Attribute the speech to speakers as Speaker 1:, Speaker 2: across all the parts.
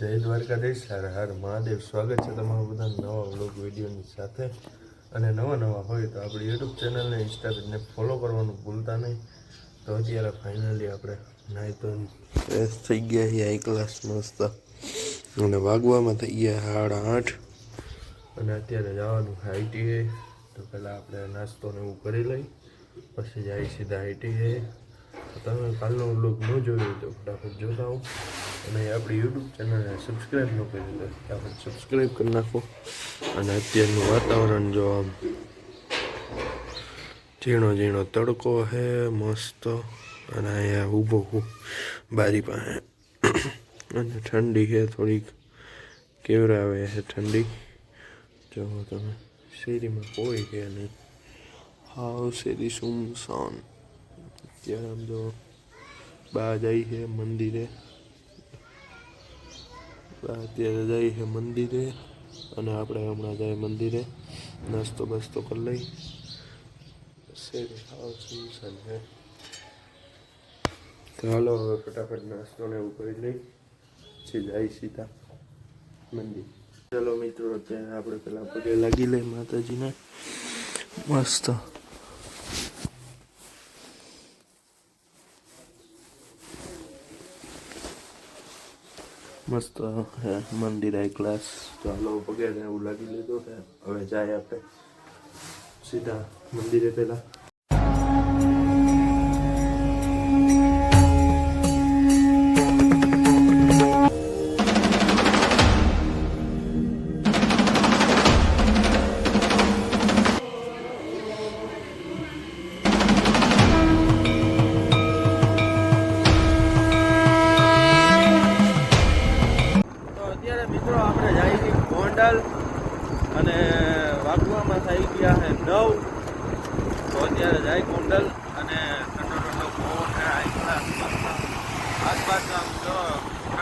Speaker 1: જય દ્વારકાધીશ. હર હર મહાદેવ. સ્વાગત છે તમારા બધા નવા વ્લોગ વિડીયોની સાથે. અને નવા નવા હોય તો આપણી યુટ્યુબ ચેનલને ઇન્સ્ટા ફોલો કરવાનું ભૂલતા નહીં. તો અત્યારે ફાઇનલી આપણે નાહી તો ફ્રેશ થઈ ગયા છીએ હાઈ ક્લાસ મસ્ત. અને વાગવામાં થઈ ગયા સાડા આઠ. અને અત્યારે જવાનું આઈટીએ તો પહેલાં આપણે નાસ્તો ને એવું કરી લઈ. પછી જાય સીધા આઈટીએ તમે કાલનો વ્લોગ ન જોયો તો ફટાફટ જોતા આવો. અને આપણી યુટ્યુબ ચેનલને સબસ્ક્રાઈબ ન કરી તો આપણે સબસ્ક્રાઈબ કરી નાખો. અને અત્યારનું વાતાવરણ જો આમ ઝીણો ઝીણો તડકો છે મસ્ત. અને અહીંયા ઊભો હું બારી પાસે. અને ઠંડી છે, થોડીક કેવરાવે છે ઠંડી. જો તમે શેરીમાં કોઈ કે નહીં. હાવ શેરી સુમસાન. અત્યારે આમ જો બા જાય છે મંદિરે. અત્યારે જઈએ છે મંદિરે અને આપણે હમણાં જઈએ મંદિરે. નાસ્તો બાસ્તો કરી લઈ. છે ચાલો હવે ફટાફટ નાસ્તો ને એવું કરી લઈ. પછી જાય સીધા મંદિર. ચાલો મિત્રો, અત્યારે આપણે પેલા પગે લાગી લઈ માતાજીને. મસ્ત. મસ્ત હે, મંદિર આઈ ક્લાસ ચાલો વગેરે એવું લાગી લીધું છે. હવે જાય આપણે સીધા મંદિરે પેલા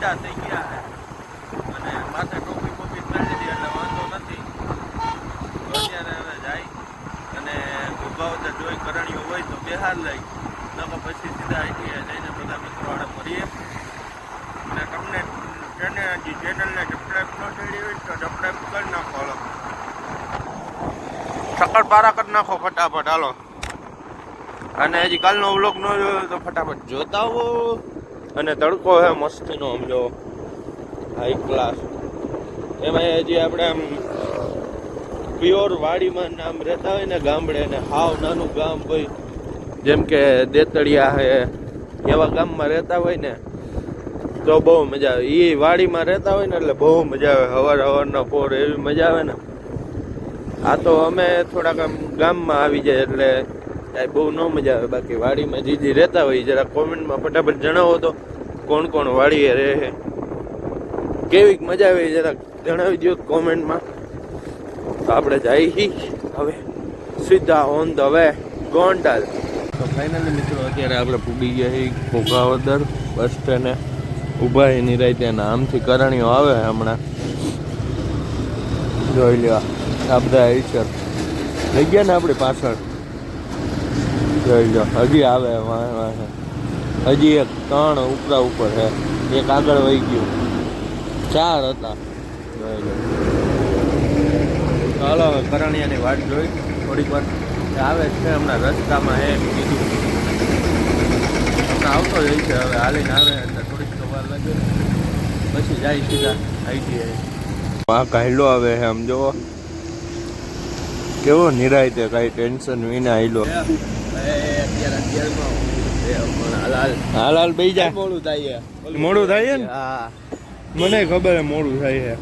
Speaker 1: ઠંડા થઈ ગયા છે. અને માથે ટોપી બોપી પહેરી લીધી, એટલે વાંધો નથી. અત્યારે હવે જાય. અને ઊભા વચ્ચે જોઈ કરણીઓ હોય તો બિહાર લઈ. તો પછી સીધા આઈટીઆઈ જઈને બધા મિત્રો આડે અને તમને ચેનલ હજી ચેનલને સબસ્ક્રાઈબ ન થઈ હોય તો સબસ્ક્રાઈબ કરી નાખો હલો. સકળ પારા કરી નાખો ફટાફટ, હાલો. અને હજી કાલનો વ્લોગ ન જોયો તો ફટાફટ જોતા હો અને તડકો હે મસ્તીનો, સમજો. હાઈ ક્લાસ એમાં હજી આપણે આમ પ્યોર વાડીમાં આમ રહેતા હોય ને ગામડે ને હાવ નાનું ગામ હોય, જેમ કે દેતળિયા હે, એવા ગામમાં રહેતા હોય ને, તો બહુ મજા આવે. એ વાડીમાં રહેતા હોય ને એટલે બહુ મજા આવે. હવાર હવારના પોર એવી મજા આવે ને. આ તો અમે થોડાક આમ ગામમાં આવી જાય એટલે કાંઈ બહુ ન મજા આવે, બાકી વાડીમાં જે રહેતા હોય જરા કોમેન્ટમાં ફટાફટ જણાવો તો કોણ કોણ વાડીએ રહે છે. કેવી મજા આવે જરા જણાવી દો કોમેન્ટમાં. તો આપણે જઈ હવે સીધા ઓન ધ વે ગોંડલ. તો ફાઇનલી મિત્રો અત્યારે આપણે પૂગી ગયા છીએ ઘોઘાવદર બસ સ્ટેન્ડે. ઊભા એની ત્યાં આમથી કરણીઓ આવે હમણાં. જોઈ લેવા આ બધા આઈસર લઈ ગયા ને આપણી પાછળ? જોઈ લો હજી આવે હજી એક ત્રણ ઉપરા ઉપર છે. એક આગળ વહી ગયું. ચાર હતા. ચાલો, હવે કરણિયાની વાટ જોઈ. થોડીક વાર આવે છે, હમણાં રસ્તામાં હે કીધું. આવતો જાય છે, હવે હાલીને આવે, એટલે થોડીક તો વાર લાગે. પછી જાય સીધા આઈટીઆઈ. આ કાયલો આવે છે, આમ જોવો. કેવો નિરાય તે, કાંઈ ટેન્શન વિના આયલો. હાલ હાલ બેઈ જા.
Speaker 2: મોડું થાય
Speaker 1: મોડું થાય છે ને?
Speaker 2: હા.
Speaker 1: મને ખબર હે મોડું થાય છે.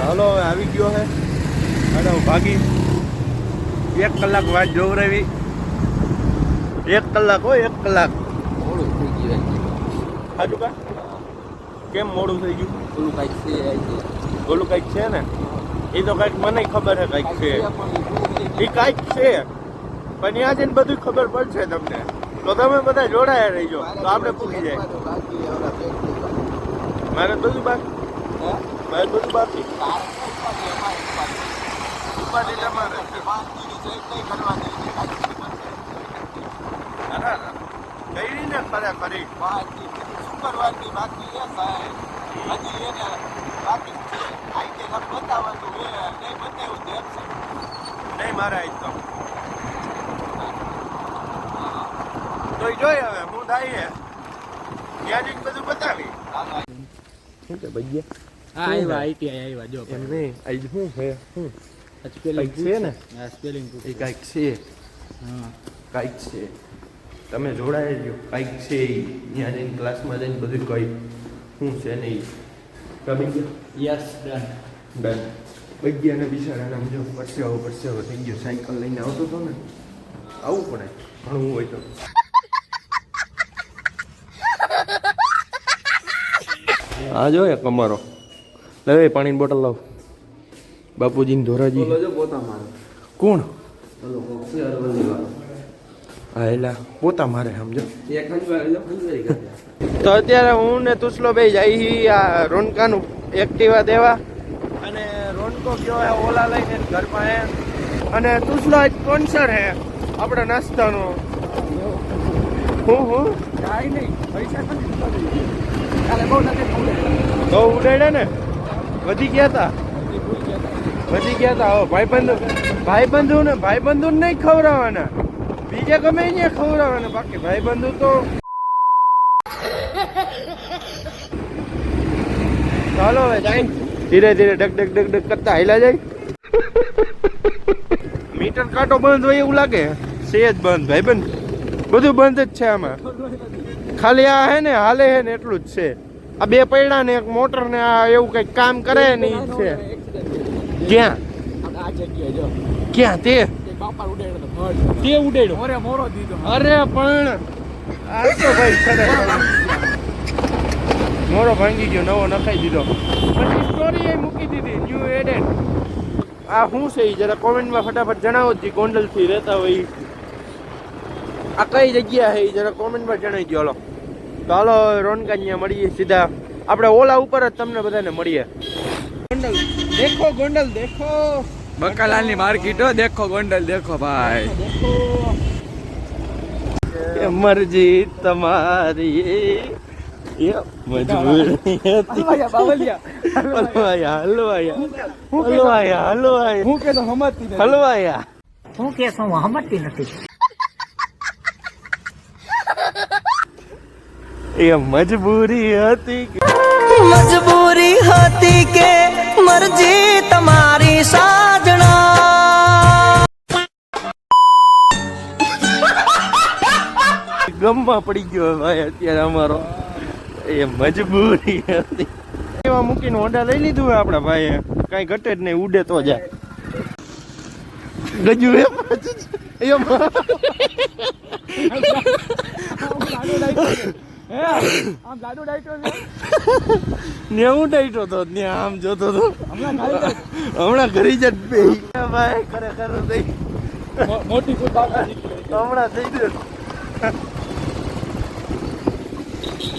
Speaker 1: હાલો હવે આવી ગયો છે હાલો ભાગી. એક કલાક વાત જોવરાવી. એક કલાક હોય એક કલાક.
Speaker 2: મોડું થઈ ગયું
Speaker 1: સાચું કા? કેમ મોડું થઈ ગયું?
Speaker 2: ઓલું કાંઈક છે.
Speaker 1: ઓલું કાંઈક છે ને? એ તો કાંઈક મને ખબર છે કાંઈક છે. એ કાંઈક છે. પણ ત્યાં જઈને બધું ખબર પડશે તમને તો તમે બધા જોડાયા રહીજો તો આપણે પૂછી જાય
Speaker 2: છે.
Speaker 1: મારે બધું બાકી મારે બધું બાકી કરી ને ખરે ખરી
Speaker 2: પાંચ દિવસ શુક્રવારની બાકી છે સાહેબ હજી એને બાકી છે આઈ તે બતાવવાનું નહીં બતાવ્યું તો absent.
Speaker 1: નહીં મારે આજ તો જોઈ હવે હું થાય ત્યાં જઈને બધું બતાવી. શું કે ભૈયા
Speaker 3: હા આવ્યા આઈટીઆઈ આવ્યા જો
Speaker 1: એમ નહીં આજ શું છે? શું?
Speaker 3: આ spelling
Speaker 1: છે ને?
Speaker 3: હા સ્પેલિંગ
Speaker 1: એ કાંઈક છે.
Speaker 3: હા.
Speaker 1: કાંઈક છે. તમે જોડાઈ રહ્યો. કાંઈક છે એ ત્યાં જઈને ક્લાસમાં જઈને બધું કહી. શું છે ને. ગમી ગયું
Speaker 3: યસ ડન
Speaker 1: ડન બગ્યાને બિચારાને આવું પડશે પરસેવો થઈ ગયો. સાયકલ લઈને આવતો હતો ને? આવવું પડે. ભણવું હોય તો. આ જો એક અમારો. લે પાણીની બોટલ લાવ. બાપુજીને ધોરાજી. કોણ? હા એલા પોતા મારે સમજો તો અત્યારે હું ને તુસલો ભાઈ જાય હી આ રોનકાનું એક્ટિવા દેવા. અને રોનકો ગયો હે ઓલા લઈને ઘરમાં હે. અને તુસલો એક સ્પોન્સર હે આપણા નાસ્તાનો. હું હું?
Speaker 3: કાંઈ નહીં પૈસા નથી બહુ નથી
Speaker 1: તો ઉડાડે ને? વધી ગયા તા? વધી ગયા હતા હો ભાઈબંધુ ભાઈબંધુ ને ભાઈબંધુ નહીં ખવડાવવાના. બીજા ગમે અહીંયા ખવડાવવાના. બાકી ભાઈબંધુ તો ચાલો હવે ધીરે ધીરે ડગ ડગ ડગ ડગ કરતા હાલ્યા જાય. મીટર કાંટો બંધ હોય એવું લાગે. છે જ બંધ, ભાઈબંધ. બધું બંધ જ છે આમાં. ખાલી આ હે ને હાલે હે ને એટલું જ છે. આ બે પૈડા ને એક મોટર ને આ એવું કંઈક કામ કરે ને ઈ છે. ક્યાં? ક્યાં તે?
Speaker 3: તો
Speaker 1: તે ઉડેડો.
Speaker 3: અરે મોરો દીધો.
Speaker 1: અરે પણ આ તો ભાઈ મોરો ભાંગી ગયો નવો નખાઈ દીધો. પછી સ્ટોરી એ મૂકી દીધી ન્યુ એડેડ આ શું છે ઈ? જરા કોમેન્ટમાં ફટાફટ જણાવો જે ગોંડલથી રહેતા હોય આ કઈ જગ્યા છે ઈ? જરા કોમેન્ટમાં જણાવી દો હાલો. તો હાલો રોનકાન્યા મળીએ સીધા. આપણે ઓલા ઉપર જ તમને બધાને મળીએ. ગોંડલ દેખો ગોંડલ દેખો.
Speaker 3: બકાલાલની માર્કેટ દેખો ગોંડલ દેખો ભાઈ.
Speaker 1: મરજી તમારી. હલવાયા હલવાયા. હલવાયા હલવાયા
Speaker 3: હું કે હું સમજતી નથી
Speaker 1: હલવાયા
Speaker 4: હું કેસ હું સમજતી નથી
Speaker 1: એ મજબૂરી હતી કે
Speaker 5: મજબૂરી હતી કે મરજી તમારી સાજણા.
Speaker 1: ગમમાં પડી ગયો ભાઈ અત્યારે અમારો. એ મજબૂરી હતી. એવા મૂકીને ઓડા લઈ લીધું હોય આપણા ભાઈએ. કાંઈ ઘટે જ નહીં ઉડે તો જાય. ગજુ એમ. એમ.
Speaker 3: આમ લાડુ ડાયટો
Speaker 1: તો ત્યાં આમ જોતો તો.
Speaker 3: હમણાં
Speaker 1: ઘરી જ. બે ભાઈ ખરેખર થઈ
Speaker 3: મોટી.
Speaker 1: હમણાં થઈ ગયું.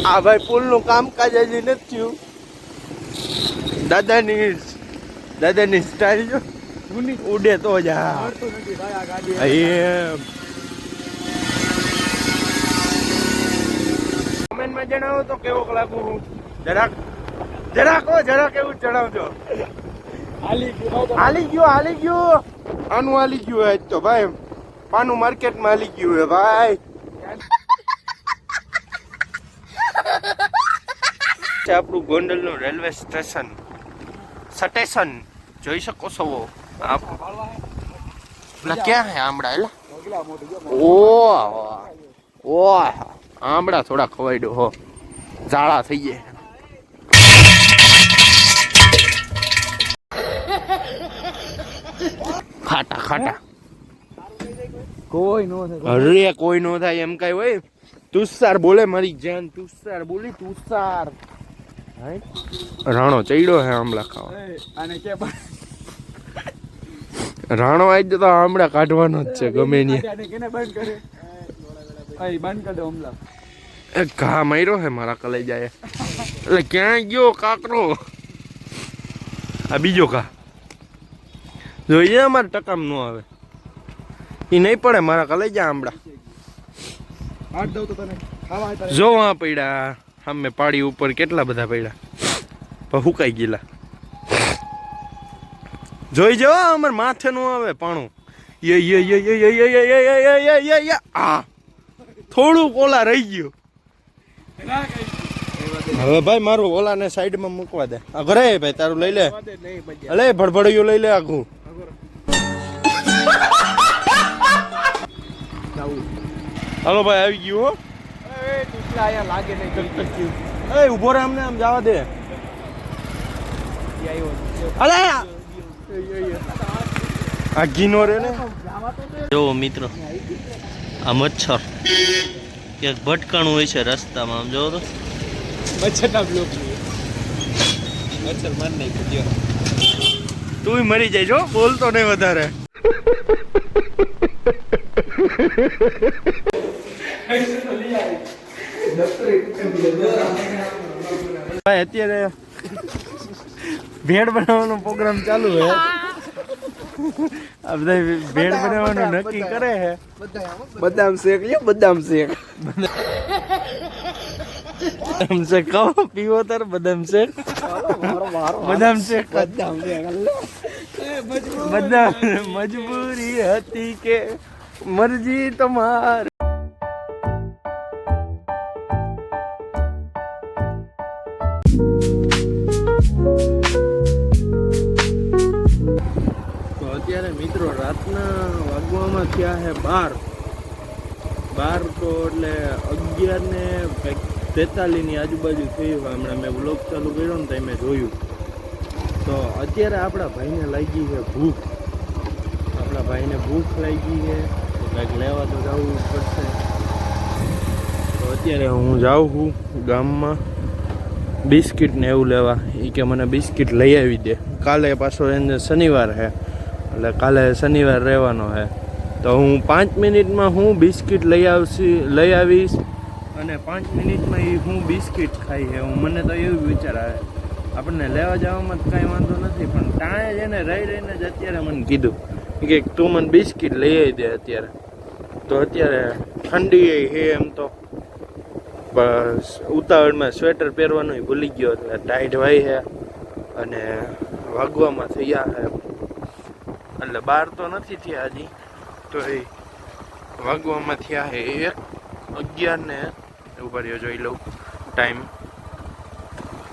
Speaker 1: આ ભાઈ પુલનું કામકાજ હજી નથી થયું. દાદાની દાદાની સ્ટાઇલ જો. ઉડે તો જ હા. એમ કમેન્ટમાં જણાવો તો કેવો લાગુ હું? જરાક જરાક હો જરાક એવું જ જણાવજો.
Speaker 3: હાલી ગયું
Speaker 1: હાલી ગયો હાલી ગયો. આનું હાલી ગયું આજ તો ભાઈ પાનું માર્કેટમાં હાલી ગયું હે ભાઈ. છે આપણું ગોંડલનું રેલવે સ્ટેશન. સ્ટેશન જોઈ શકો છો. આપ ક્યાં હે આમડા એલા ઓ ઓ આમડા થોડા ખવાઈ દો હો. ઝાડા થઈ જાય ખાટા ખાટા.
Speaker 3: કોઈ નો થાય.
Speaker 1: અરે કોઈ નો થાય એમ કઈ હોય. તુષાર બોલે મારી જાન તુષાર બોલી તુષાર? રાણો ચડ્યો હે આમળા ખાવા.
Speaker 3: આને કે
Speaker 1: રાણો આજ તો આમળા કાઢવાનો જ છે ગમે
Speaker 3: નહીં કેને બંધ કરે. ભાઈ બંધ કરી દો
Speaker 1: એ ઘા માર્યો હે મારા કલાઈ જાય એટલે ક્યાં ગયો કાકરો આ બીજો ઘા જોઈએ અમારે ટકામ નો આવે એ નહીં પડે મારા કલાઈ જાય આમળા જો આ પડ્યા સામે પાડી ઉપર કેટલા બધા પડ્યા હુકાઈ ગયેલા જોઈ જવા અમારે માથે નું આવે પાણું યે યે યે યે યે યે યે યે યે યે યે યે આ થોડું ઓલા રહી ગયું. હવે ભાઈ મારું ઓલાને સાઈડમાં મૂકવા દે. આ ઘરે ભાઈ તારું લઈ લે. અલે ભડભડિયું લઈ લે આખું. હાલો ભાઈ આવી ગયું હો.
Speaker 3: લાગે નહીં
Speaker 1: એ ઊભો રહે અમને આમ જવા દે. અલે આ ઘીનો રે ને.
Speaker 6: જો મિત્રો આ મચ્છર. ક્યાંક ભટકાણું હોય છે રસ્તામાં આમ જોવો તો.
Speaker 3: મચ્છરના બ્લોક મચ્છર માર નહીં કુદ્યો
Speaker 1: તું મરી જાય જો. બોલતો નહીં વધારે. ભાઈ અત્યારે ભેડ બનાવવાનો પ્રોગ્રામ ચાલુ છે. આ બધા ભેળ બનાવવાનું નક્કી કરે છે
Speaker 3: બદામ શેક લ્યો બદામ શેક.
Speaker 1: બદામ શેક. પીવો તાર બદામ શેક. બદામ શેક.
Speaker 3: બદામ શેક
Speaker 1: બદામ મજબૂરી હતી કે મરજી તમારી. મિત્રો, રાતના વાગવામાં થયા છે બાર. બાર તો એટલે અગિયાર ને તેતાલીસની આજુબાજુ થયું. હમણાં મેં બ્લોગ ચાલુ કર્યો ને તો મેં જોયું. તો અત્યારે આપણા ભાઈને લાગી છે ભૂખ. આપણા ભાઈને ભૂખ લાગી છે. કંઈક લેવા તો જવું પડશે. તો અત્યારે હું જાઉં છું ગામમાં. બિસ્કિટ ને એવું લેવા. એ કે મને બિસ્કિટ લઈ આવી દે. કાલે પાછો એને શનિવાર છે એટલે કાલે શનિવાર રહેવાનો છે તો હું પાંચ મિનિટમાં હું બિસ્કિટ લઈ આવશી, લઈ આવીશ. અને પાંચ મિનિટમાં એ હું બિસ્કિટ ખાઈ છે હું મને તો એવું વિચાર આવે. આપણને લેવા જવામાં જ કાંઈ વાંધો નથી, પણ તાણે એને રહી રહીને જ અત્યારે મને કીધું. કે તું મને બિસ્કિટ લઈ આવી દે અત્યારે. તો અત્યારે ઠંડી છે એમ તો. બસ, ઉતાવળમાં સ્વેટર પહેરવાનું ભૂલી ગયો, એટલે ટાઈટ વાય છે અને વાગવામાં થયા છે એટલે બાર તો નથી થયા હજી. તો એ વાગવામાં થયા છે એક, અગિયાર ને ઊભા રહ્યો, જોઈ લઉં ટાઈમ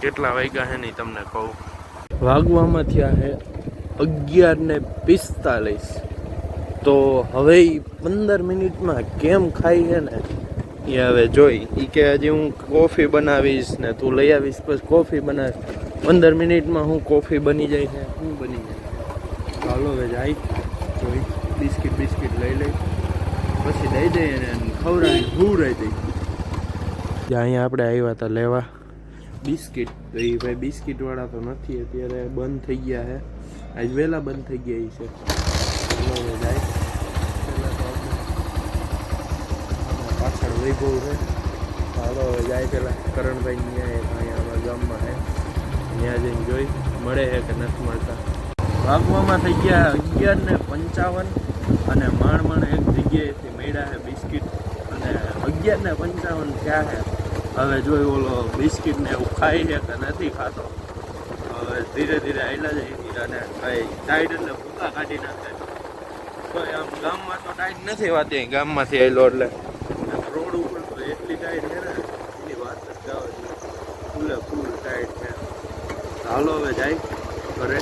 Speaker 1: કેટલા વાગ્યા છે નહીં તમને કહું. વાગવામાં થયા છે અગિયાર ને પિસ્તાલીસ. તો હવે પંદર મિનિટમાં કેમ ખાઈ છે ને? એ હવે જોઈ એ કે હજી હું કોફી બનાવીશ ને તું લઈ આવીશ પછી કોફી બનાવીશ. પંદર મિનિટમાં હું કોફી બની જાય છે હું બની જાય. ચાલો હવે જાય. જોઈ બિસ્કિટ બિસ્કિટ લઈ લઈ. પછી દઈ દઈએ અને ખવડાવી હુરાઈ દઈ જ્યાં અહીંયા આપણે આવ્યા હતા લેવા. બિસ્કિટ તો એ ભાઈ બિસ્કિટ વાળા તો નથી અત્યારે બંધ થઈ ગયા છે. આજ વહેલા બંધ થઈ ગયા છે. ચાલો હવે જાય. પાછળ વૈભવ છે. ચાલો હવે જાય પેલા કરણભાઈ ત્યાં અહીંયા અમારા ગામમાં છે. ત્યાં જઈને જોઈ મળે છે કે નથી મળતા. વાગવામાં થઈ ગયા અગિયાર ને પંચાવન અને માણ માણ એક જગ્યાએથી મળ્યા છે બિસ્કિટ. અને અગિયાર ને પંચાવન ક્યાં છે. હવે જોઈ ઓલો બિસ્કિટ ને એવું ખાઈ છે કે નથી ખાતો. હવે ધીરે ધીરે આયલા જાય અને ટાઈટ એટલે ભૂકા કાઢી નાખે તો આમ ગામમાં તો ટાઈટ નથી વાતી ગામમાંથી આવેલો એટલે. રોડ ઉપર તો એટલી ટાઈટ છે ને, એની વાત જ જવા ફૂલે ફૂલ ટાઈટ છે. હાલો હવે જાય ઘરે.